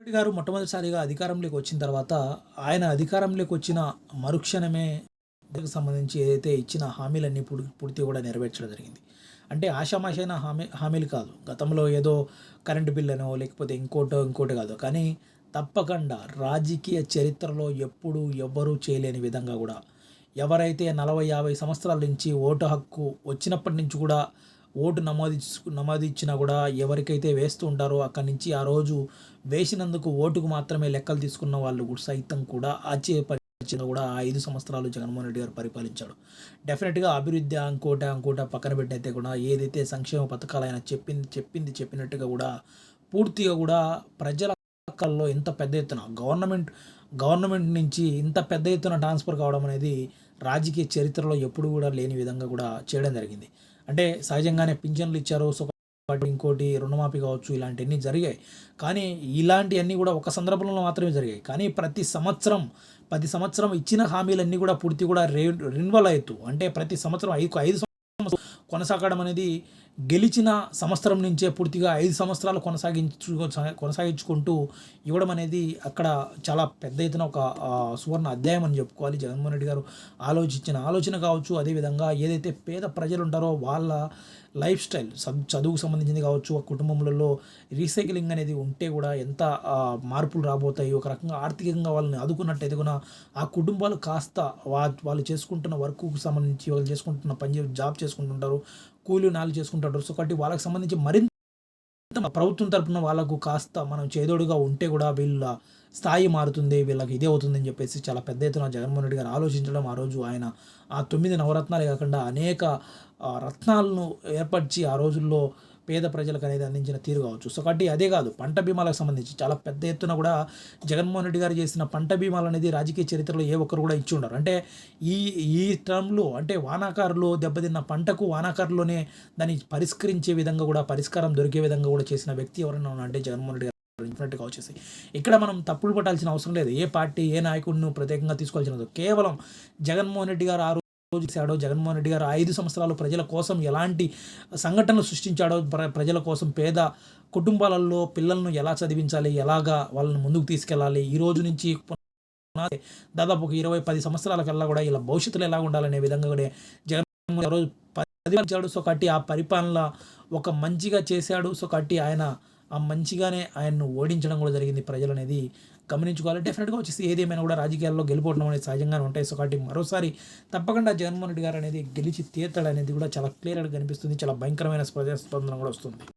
రెడ్డి గారు మొట్టమొదటిసారిగా అధికారంలోకి వచ్చిన తర్వాత ఆయన అధికారంలోకి వచ్చిన మరుక్షణమే సంబంధించి ఏదైతే ఇచ్చిన హామీలన్నీ పూర్తి పూర్తి కూడా నెరవేర్చడం జరిగింది. అంటే ఆషామాషైన హామీ హామీలు కాదు. గతంలో ఏదో కరెంటు బిల్లనో లేకపోతే ఇంకోటో ఇంకోటి కాదు. కానీ తప్పకుండా రాజకీయ చరిత్రలో ఎప్పుడూ ఎవ్వరూ చేయలేని విధంగా కూడా ఎవరైతే నలభై యాభై సంవత్సరాల నుంచి ఓటు హక్కు వచ్చినప్పటి నుంచి కూడా ఓటు నమోదు నమోదు ఇచ్చినా కూడా ఎవరికైతే వేస్తూ ఉంటారో అక్కడి నుంచి ఆ రోజు వేసినందుకు ఓటుకు మాత్రమే లెక్కలు తీసుకున్న వాళ్ళు కూడా సైతం కూడా ఆశ్చర్యపరిచిన కూడా ఆ ఐదు సంవత్సరాలు జగన్మోహన్ రెడ్డి గారు పరిపాలించాడు. డెఫినెట్గా అభివృద్ధి అంకోట అంకోట పక్కన పెట్టయితే కూడా ఏదైతే సంక్షేమ పథకాలు ఆయన చెప్పింది చెప్పింది చెప్పినట్టుగా కూడా పూర్తిగా కూడా ప్రజల పక్కల్లో ఇంత పెద్ద ఎత్తున గవర్నమెంట్ గవర్నమెంట్ నుంచి ఇంత పెద్ద ఎత్తున ట్రాన్స్ఫర్ కావడం అనేది రాజకీయ చరిత్రలో ఎప్పుడు కూడా లేని విధంగా కూడా చేయడం జరిగింది. అంటే సహజంగానే పింఛన్లు ఇచ్చారు సో ఇంకోటి రుణమాఫీ కావచ్చు ఇలాంటివన్నీ జరిగాయి. కానీ ఇలాంటివన్నీ కూడా ఒక సందర్భంలో మాత్రమే జరిగాయి. కానీ ప్రతి సంవత్సరం ప్రతి సంవత్సరం ఇచ్చిన హామీలన్నీ కూడా పూర్తి కూడా రే రిన్వల్ అవుతూ అంటే ప్రతి సంవత్సరం ఐదు ఐదు సంవత్సరం కొనసాగడం అనేది గెలిచిన సంవత్సరం నుంచే పూర్తిగా ఐదు సంవత్సరాలు కొనసాగించు కొనసాగించుకుంటూ ఇవ్వడం అనేది అక్కడ చాలా పెద్ద ఎత్తున ఒక సువర్ణ అధ్యాయం అని చెప్పుకోవాలి. జగన్మోహన్ రెడ్డి గారు ఆలోచించిన ఆలోచన కావచ్చు అదేవిధంగా ఏదైతే పేద ప్రజలు ఉంటారో వాళ్ళ లైఫ్ స్టైల్ చదువుకు సంబంధించింది కావచ్చు ఆ కుటుంబంలో రీసైక్లింగ్ అనేది ఉంటే కూడా ఎంత మార్పులు రాబోతాయి ఒక రకంగా ఆర్థికంగా వాళ్ళని ఆదుకున్నట్టయితే కూడా ఆ కుటుంబాలు కాస్త వా వాళ్ళు చేసుకుంటున్న వర్క్కు సంబంధించి వాళ్ళు చేసుకుంటున్న పని జాబ్ చేసుకుంటుంటారు కూలీ నాలుగు చేసుకుంటాడు. సో కాబట్టి వాళ్ళకి సంబంధించి మరింత ప్రభుత్వం తరపున వాళ్ళకు కాస్త మనం చేదోడుగా ఉంటే కూడా వీళ్ళ స్థాయి మారుతుంది వీళ్ళకి ఇదే అవుతుందని చెప్పేసి చాలా పెద్ద ఎత్తున జగన్మోహన్ రెడ్డి గారు ఆలోచించడం. ఆ రోజు ఆయన ఆ తొమ్మిది నవరత్నాలే కాకుండా అనేక రత్నాలను ఏర్పరిచి ఆ రోజుల్లో పేద ప్రజలకు అనేది అందించిన తీరు కావచ్చు. సో కాబట్టి అదే కాదు పంట బీమాలకు సంబంధించి చాలా పెద్ద ఎత్తున కూడా జగన్మోహన్ రెడ్డి గారు చేసిన పంట బీమాలు అనేది రాజకీయ చరిత్రలో ఏ ఒక్కరు కూడా ఇచ్చి ఉండరు. అంటే ఈ ఈ టర్మ్లో అంటే వానాకారులు దెబ్బతిన్న పంటకు వానాకారులోనే దాన్ని పరిష్కరించే విధంగా కూడా పరిష్కారం దొరికే విధంగా కూడా చేసిన వ్యక్తి ఎవరైనా అంటే జగన్మోహన్ రెడ్డి గారు ఇన్ఫినెట్గా వచ్చేసి. ఇక్కడ మనం తప్పులు పట్టాల్సిన అవసరం లేదు. ఏ పార్టీ ఏ నాయకుడిని ప్రత్యేకంగా తీసుకోవాల్సిన కేవలం జగన్మోహన్ రెడ్డి గారు ఆ రోజు చేశాడో జగన్మోహన్ రెడ్డి గారు ఐదు సంవత్సరాలు ప్రజల కోసం ఎలాంటి సంఘటనలు సృష్టించాడో ప్ర ప్రజల కోసం పేద కుటుంబాలలో పిల్లలను ఎలా చదివించాలి ఎలాగా వాళ్ళని ముందుకు తీసుకెళ్ళాలి ఈ రోజు నుంచి దాదాపు ఒక ఇరవై పది సంవత్సరాల కల్లా కూడా ఇలా భవిష్యత్తులో ఎలా ఉండాలనే విధంగా కూడా జగన్మోహన్ రోజు పరిపాలించాడు సో కట్టి ఆ పరిపాలన ఒక మంచిగా చేశాడు. సో కట్టి ఆయన ఆ మంచిగానే ఆయన్ను ఓడించడం కూడా జరిగింది ప్రజలు అనేది గమనించుకోవాలి డెఫినెట్గా వచ్చేసి ఏదేమైనా కూడా రాజకీయాల్లో గెలుపోవడం అనేది సహజంగానే ఉంటాయి. సో కాబట్టి మరోసారి తప్పకుండా జగన్మోహన్ రెడ్డి గారు అనేది గెలిచి తీర్తాడు అనేది కూడా చాలా క్లియర్గా కనిపిస్తుంది. చాలా భయంకరమైన ప్రజాస్పందన కూడా వస్తుంది.